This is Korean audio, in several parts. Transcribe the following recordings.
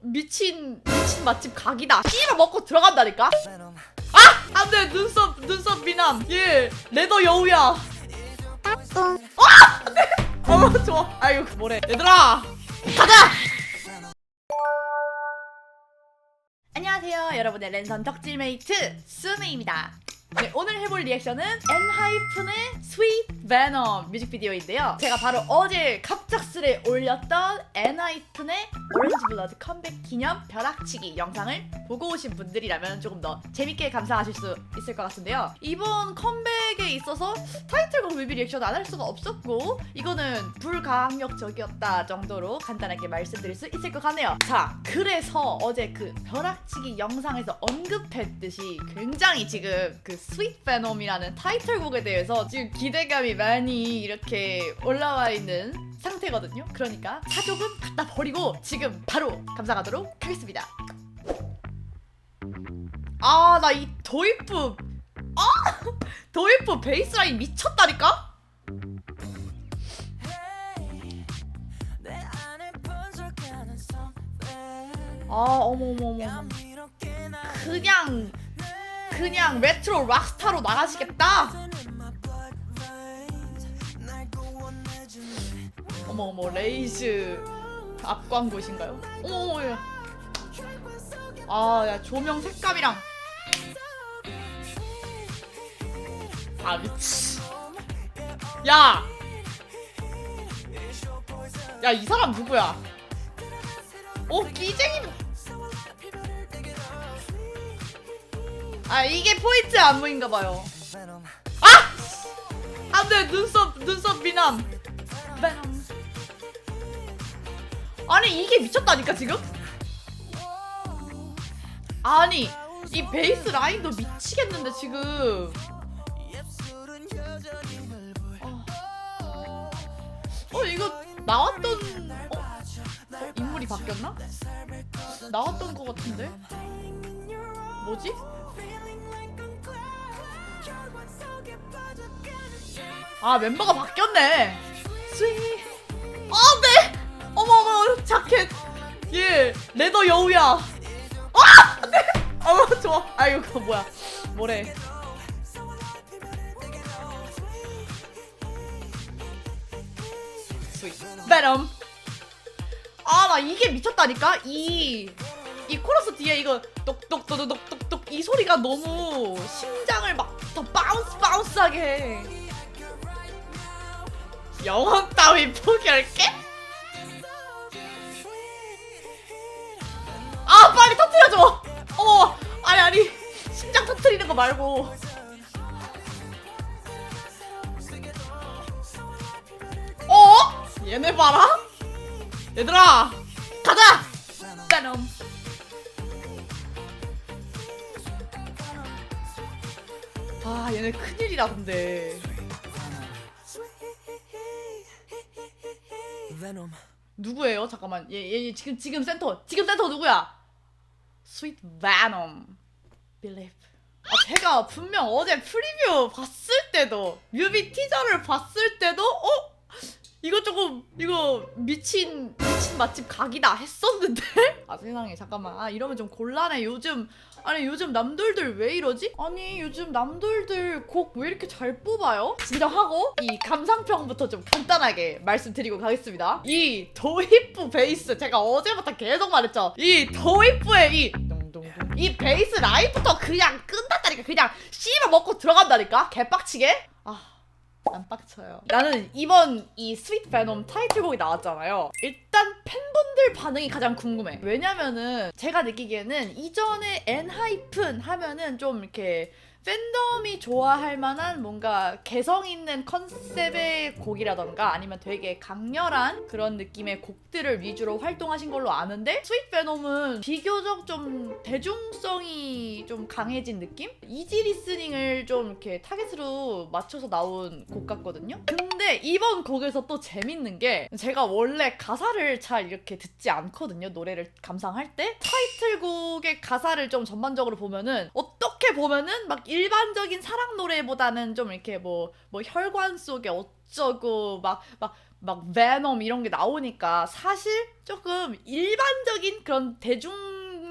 미친 미친 맛집 각이다. 씨를 먹고 들어간다니까. 안돼 눈썹 눈썹 미남. 얘 레더 여우야. 아! 네. 어 좋아. 아이고 뭐래. 얘들아 가자. 안녕하세요 여러분의 랜선 덕질메이트 수미입니다 네, 오늘 해볼 리액션은 엔하이픈의 스윗 베넘 뮤직비디오인데요. 제가 바로 어제 갑작스레 올렸던 엔하이픈의 오렌지 블러드 컴백 기념 벼락치기 영상을 보고 오신 분들이라면 조금 더 재밌게 감상하실 수 있을 것 같은데요. 이번 컴백에 있어서 타이틀곡 뮤비 리액션 안 할 수가 없었고 이거는 불가항력적이었다 정도로 간단하게 말씀드릴 수 있을 것 같네요. 자 그래서 어제 그 벼락치기 영상에서 언급했듯이 굉장히 지금 그 스윗 베놈이라는 타이틀곡에 대해서 지금 기대감이 많이 이렇게 올라와 있는 상태거든요. 그러니까 사족은 갖다 버리고 지금 바로 감상하도록 하겠습니다. 아 나 이 도입부 아 도입부 베이스라인 미쳤다니까? 아 어머 어머 어머. 그냥 그냥 레트로 락스타로 나가시겠다 어머 어머 레이즈 앞 광고신가요? 어머 어머 야. 아야 조명 색감이랑 아 미치 야! 야 이 사람 누구야? 오 끼쟁이 아 이게 포인트 안무인가 봐요 아! 안돼 눈썹 눈썹 미남. 아니 이게 미쳤다니까 지금? 아니 이 베이스 라인도 미치겠는데 지금 어, 어 이거 나왔던 어? 어? 인물이 바뀌었나? 나왔던 것 같은데 뭐지? 아 멤버가 바뀌었네 스윗 아 네! 어머 어머 자켓. 얘 레더 여우야. 아! 네! 어머 좋아. 아이고 그거 뭐야? 뭐래? 베럼. 아나 이게 미쳤다니까? 이 이 코러스 뒤에 이거 똑똑똑똑똑똑 이 소리가 너무 심장을 막 더 바운스 바운스하게 해. 영혼 따위 포기할게? 거 말고 어? 얘네 봐라 얘들아 가자 따놈 아 얘네 큰일이라 근데 Venom. 누구예요? 잠깐만. 얘, 얘, 얘 지금 지금 센터. 지금 센터 누구야? Sweet Venom. Believe. 아 제가 분명 어제 프리뷰 봤을 때도 뮤비 티저를 봤을 때도 어? 이거 조금 이거 미친 미친 맛집 각이다 했었는데 아 세상에 잠깐만 아 이러면 좀 곤란해 요즘 아니 요즘 남들들 왜 이러지? 아니 요즘 남들들 곡 왜 이렇게 잘 뽑아요? 진정하고 이 감상평부터 좀 간단하게 말씀드리고 가겠습니다 이 도입부 베이스 제가 어제부터 계속 말했죠 이 도입부의 이 이 베이스 라인부터 그냥 끝났다니까 그냥 씨발 먹고 들어간다니까 개빡치게 아 안 빡쳐요. 나는 이번 이 스윗 베놈 타이틀곡이 나왔잖아요. 일단 팬분들 반응이 가장 궁금해. 왜냐면은 제가 느끼기에는 이전에 엔하이픈 하면은 좀 이렇게 팬덤이 좋아할 만한 뭔가 개성 있는 컨셉의 곡이라던가 아니면 되게 강렬한 그런 느낌의 곡들을 위주로 활동하신 걸로 아는데 스윗 베놈은 비교적 좀 대중성이 좀 강해진 느낌? 이지 리스닝을 좀 이렇게 타겟으로 맞춰서 나온 곡 같거든요. 근데 이번 곡에서 또 재밌는 게 제가 원래 가사를 잘 이렇게 듣지 않거든요. 노래를 감상할 때 타이틀곡의 가사를 좀 전반적으로 보면은 어 떻게 보면은 막 일반적인 사랑 노래보다는 좀 이렇게 뭐 뭐 혈관 속에 어 어쩌고 막 막 막 베놈 이런 게 나오니까 사실 조금 일반적인 그런 대중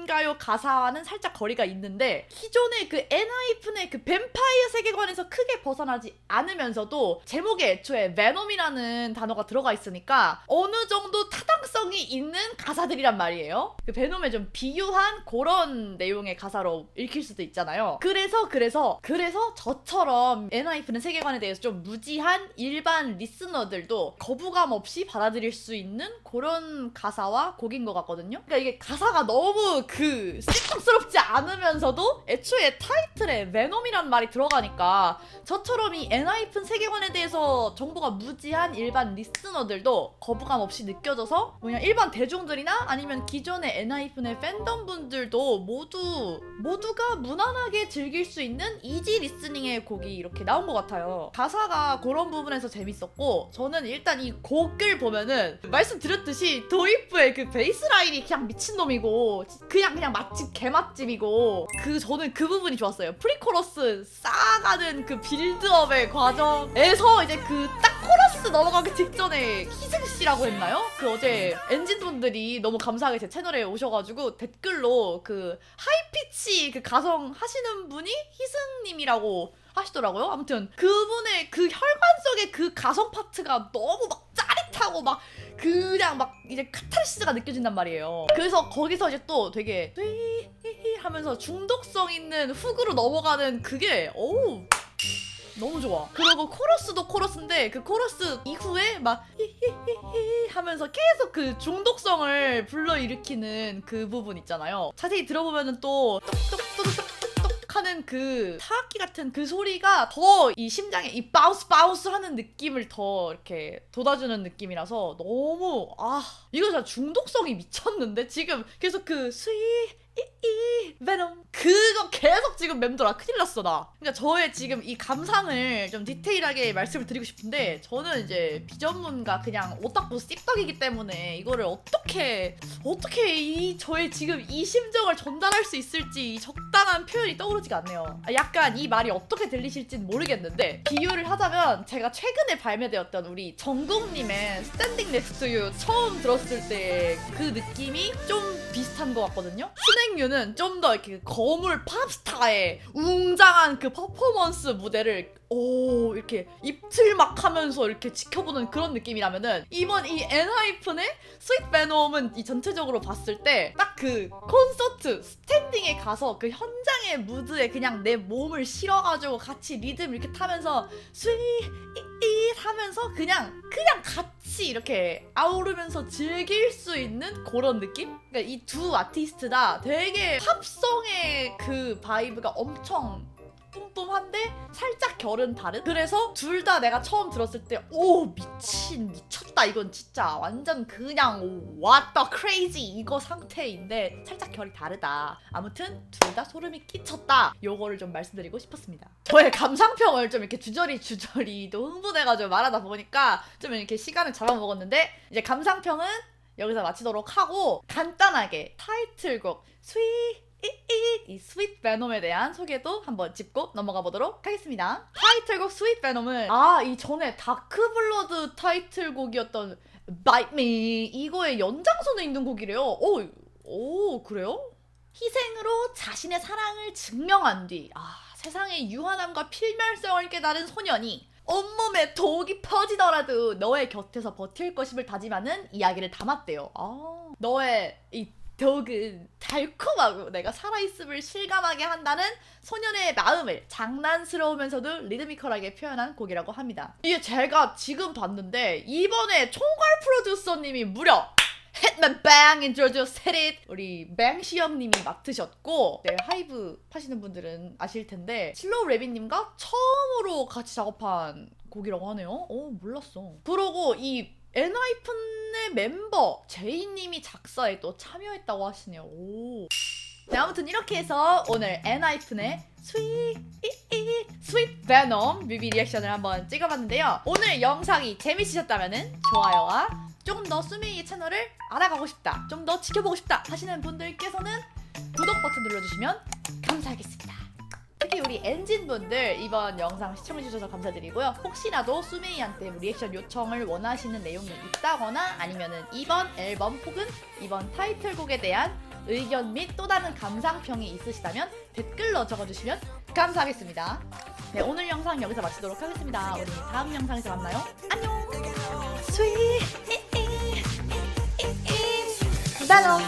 가요 가사와는 살짝 거리가 있는데 기존의 그 엔하이픈의 그 뱀파이어 세계관에서 크게 벗어나지 않으면서도 제목에 애초에 베놈이라는 단어가 들어가 있으니까 어느 정도 타당성이 있는 가사들이란 말이에요. 그 베놈에 좀 비유한 그런 내용의 가사로 읽힐 수도 있잖아요. 그래서 그래서 그래서 저처럼 엔하이픈의 세계관에 대해서 좀 무지한 일반 리스너들도 거부감 없이 받아들일 수 있는 그런 가사와 곡인 것 같거든요. 그러니까 이게 가사가 너무 그 씹덕스럽지 않으면서도 애초에 타이틀에 베놈이란 말이 들어가니까 저처럼 이 엔하이픈 세계관에 대해서 정보가 무지한 일반 리스너들도 거부감 없이 느껴져서 그냥 일반 대중들이나 아니면 기존의 엔하이픈의 팬덤 분들도 모두 모두가 무난하게 즐길 수 있는 이지 리스닝의 곡이 이렇게 나온 것 같아요. 가사가 그런 부분에서 재밌었고 저는 일단 이 곡을 보면은 말씀드렸듯이 도입부의 그 베이스 라인이 그냥 미친 놈이고 그냥 그냥 맛집 개맛집이고 그 저는 그 부분이 좋았어요. 프리코러스 쌓아가는 그 빌드업의 과정에서 이제 그 딱 코러스 넘어가기 직전에 희승 씨라고 했나요? 그 어제 엔진 분들이 너무 감사하게 제 채널에 오셔가지고 댓글로 그 하이피치 그 가성 하시는 분이 희승님이라고 하시더라고요. 아무튼 그분의 그 혈관 속의 그 가성 파트가 너무 막 짜릿 하고 막 그냥 막 이제 카타르시스가 느껴진단 말이에요. 그래서 거기서 이제 또 되게 휘 하면서 중독성 있는 훅으로 넘어가는 그게 어우 너무 좋아. 그리고 코러스도 코러스인데 그 코러스 이후에 막 히히히히 하면서 계속 그 중독성을 불러일으키는 그 부분 있잖아요. 자세히 들어보면은 또 똑똑똑똑똑똑 하는 그 타악기 같은 그 소리가 더 이 심장에 이 바우스 바우스 하는 느낌을 더 이렇게 돋아주는 느낌이라서 너무 아 이거 진짜 중독성이 미쳤는데? 지금 계속 그 스위 이 이 베놈. 그거 계속 지금 맴돌아. 큰일 났어 나. 그러니까 저의 지금 이 감상을 좀 디테일하게 말씀을 드리고 싶은데 저는 이제 비전문가 그냥 오타쿠 씹덕이기 때문에 이거를 어떻게 어떻게 이 저의 지금 이 심정을 전달할 수 있을지 이 적당한 표현이 떠오르지가 않네요. 아, 약간 이 말이 어떻게 들리실진 모르겠는데 비유를 하자면 제가 최근에 발매되었던 우리 정국님의 스탠딩 넥스트 유 처음 들었을 때 그 느낌이 좀 비슷한 것 같거든요? 스낵유는 좀 더 이렇게 거물 팝스타의 웅장한 그 퍼포먼스 무대를 오 이렇게 입틀막 하면서 이렇게 지켜보는 그런 느낌이라면은 이번 이 엔하이픈의 스윗 베놈은 이 전체적으로 봤을 때 딱 그 콘서트 스탠딩에 가서 그 현장의 무드에 그냥 내 몸을 실어가지고 같이 리듬 이렇게 타면서 스윗 이 하면서 그냥 그냥 같이 이렇게 아우르면서 즐길 수 있는 그런 느낌? 그러니까 이 두 아티스트 다 되게 팝송의 그 바이브가 엄청 뿜뿜한데 살짝 결은 다른? 그래서 둘 다 내가 처음 들었을 때 오 미친 미쳤다. 이건 진짜 완전 그냥 the crazy 이거 상태인데 살짝 결이 다르다. 아무튼 둘 다 소름이 끼쳤다. 요거를 좀 말씀드리고 싶었습니다. 저의 감상평을 좀 이렇게 주저리 주저리 또 흥분해가지고 말하다 보니까 좀 이렇게 시간을 잡아먹었는데 이제 감상평은 여기서 마치도록 하고 간단하게 타이틀곡 스윗 이, 이 스윗 베놈에 대한 소개도 한번 짚고 넘어가 보도록 하겠습니다. 타이틀곡 스윗 베놈은 아, 이 전에 다크 블러드 타이틀곡이었던 Bite Me 이거의 연장선에 있는 곡이래요. 오, 오 그래요? 희생으로 자신의 사랑을 증명한 뒤 아, 세상의 유한함과 필멸성을 깨달은 소년이 온몸에 독이 퍼지더라도 너의 곁에서 버틸 것임을 다짐하는 이야기를 담았대요. 아, 너의 이 독은 달콤하고 내가 살아있음을 실감하게 한다는 소년의 마음을 장난스러우면서도 리드미컬하게 표현한 곡이라고 합니다. 이게 제가 지금 봤는데 이번에 총괄 프로듀서님이 무려 bang introduce hit it 우리 뱅시 형님이 맡으셨고 네, 하이브 하시는 분들은 아실 텐데 슬로우 레비님과 처음으로 같이 작업한 곡이라고 하네요. 어 몰랐어. 그러고 이 엔하이픈의 멤버 제이님이 작사에 또 참여했다고 하시네요. 오. 네, 아무튼 이렇게 해서 오늘 엔하이픈의 스윗 스윗 베놈 뮤비 리액션을 한번 찍어봤는데요. 오늘 영상이 재밌으셨다면 좋아요와 조금 더 수미의 채널을 알아가고 싶다, 좀 더 지켜보고 싶다 하시는 분들께서는 구독 버튼 눌러주시면 감사하겠습니다. 특히 우리 엔진분들 이번 영상 시청해주셔서 감사드리고요. 혹시라도 수메이한테 뭐 리액션 요청을 원하시는 내용이 있다거나 아니면은 이번 앨범 혹은 이번 타이틀곡에 대한 의견 및 또 다른 감상평이 있으시다면 댓글로 적어주시면 감사하겠습니다. 네, 오늘 영상 여기서 마치도록 하겠습니다. 우리 다음 영상에서 만나요. 안녕! 스윗! 바로